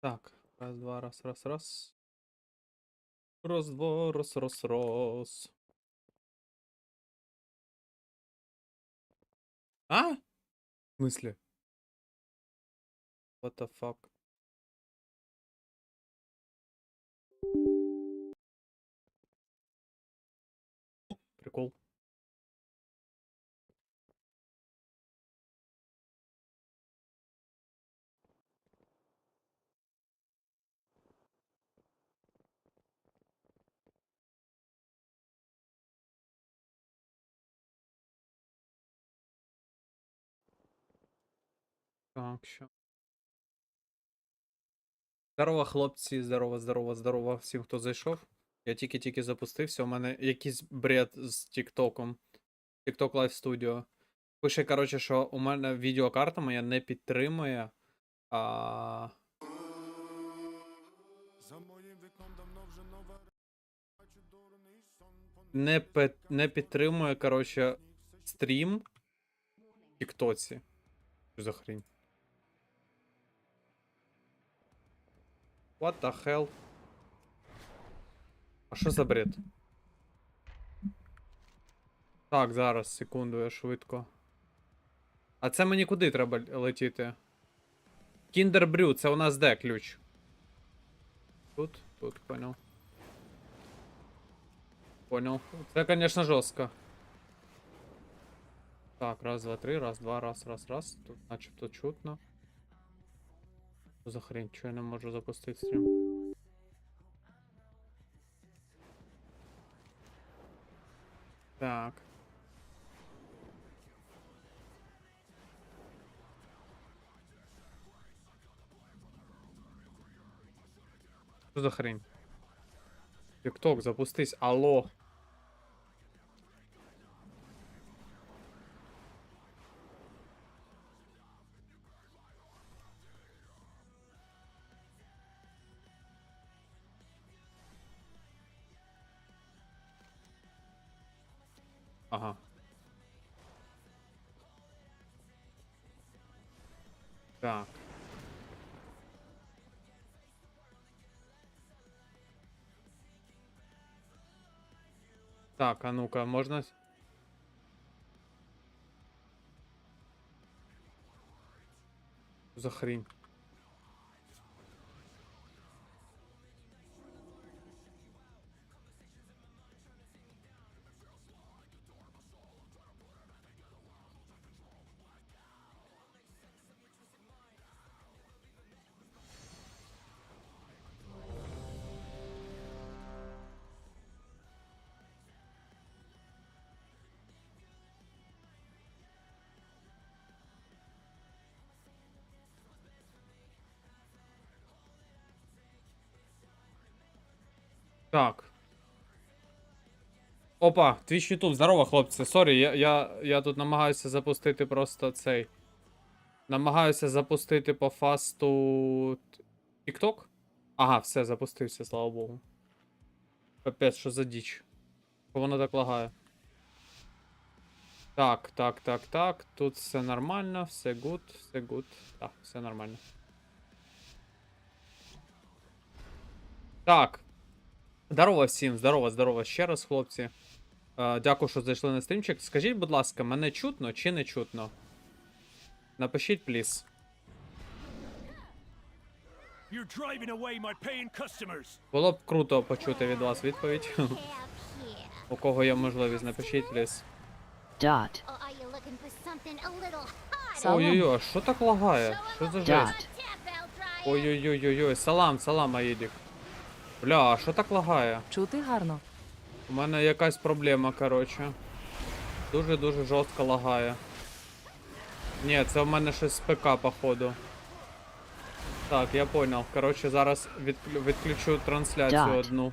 Так, раз, два, раз, раз, раз. Раз, два, раз, раз, раз. А? В смысле? What the fuck? Прикол. Так, що. Здорово, хлопці, здорово, здорово, здорово всім, хто зайшов. Я тільки-тільки запустився. У мене якийсь бред з Тіктоком. TikTok Live Studio. Пише, коротше, що у мене відеокарта моя не підтримує. А... Не, пе- не підтримує, коротше, стрім в Тіктоці. Що за хрінь? What the hell? А що за бред? Так, зараз, секунду, я швидко. А це мені куди треба летіти? Brew, це у нас де ключ? Тут? Тут, понял. Понял. Це, конечно, жорстко. Так, раз, два, три, раз, два, раз, раз, раз. Тут начебто чутно. За хрень, чого я не можу запустити стрім? Так. Що за хрень? Тикток, запустись, алло. Ага. Так. Так, а ну-ка, Що За хрень. Так. Опа, Twitch YouTube, здорово, хлопці. Сорі, я, я, я тут намагаюся запустити просто цей. Намагаюся запустити по фасту. TikTok? Ага, все, запустився, слава Богу. Капець, що за діч. Воно так лагає. Так, так, так, так. Тут все нормально, все гуд, все гуд. Так, все нормально. Так. Здорово всім, здорово, здорово ще раз, хлопці. Е, дякую, що зайшли на стрімчик. Скажіть, будь ласка, мене чутно чи не чутно? Напишіть, пліс. Було б круто почути від вас відповідь. У кого є можливість, напишіть, пліс. Dot. Салам. Ой-ой-ой, а що так лагає? Що за жесть? Dry Ой-ой-ой-ой, салам, салам, Аїдік. Бля, а що так лагає? Чути гарно. У мене якась проблема, коротше. Дуже-дуже жорстко лагає. Ні, це в мене щось з ПК, походу. Так, я понял. Коротше, зараз відклю- відключу трансляцію Dot. одну.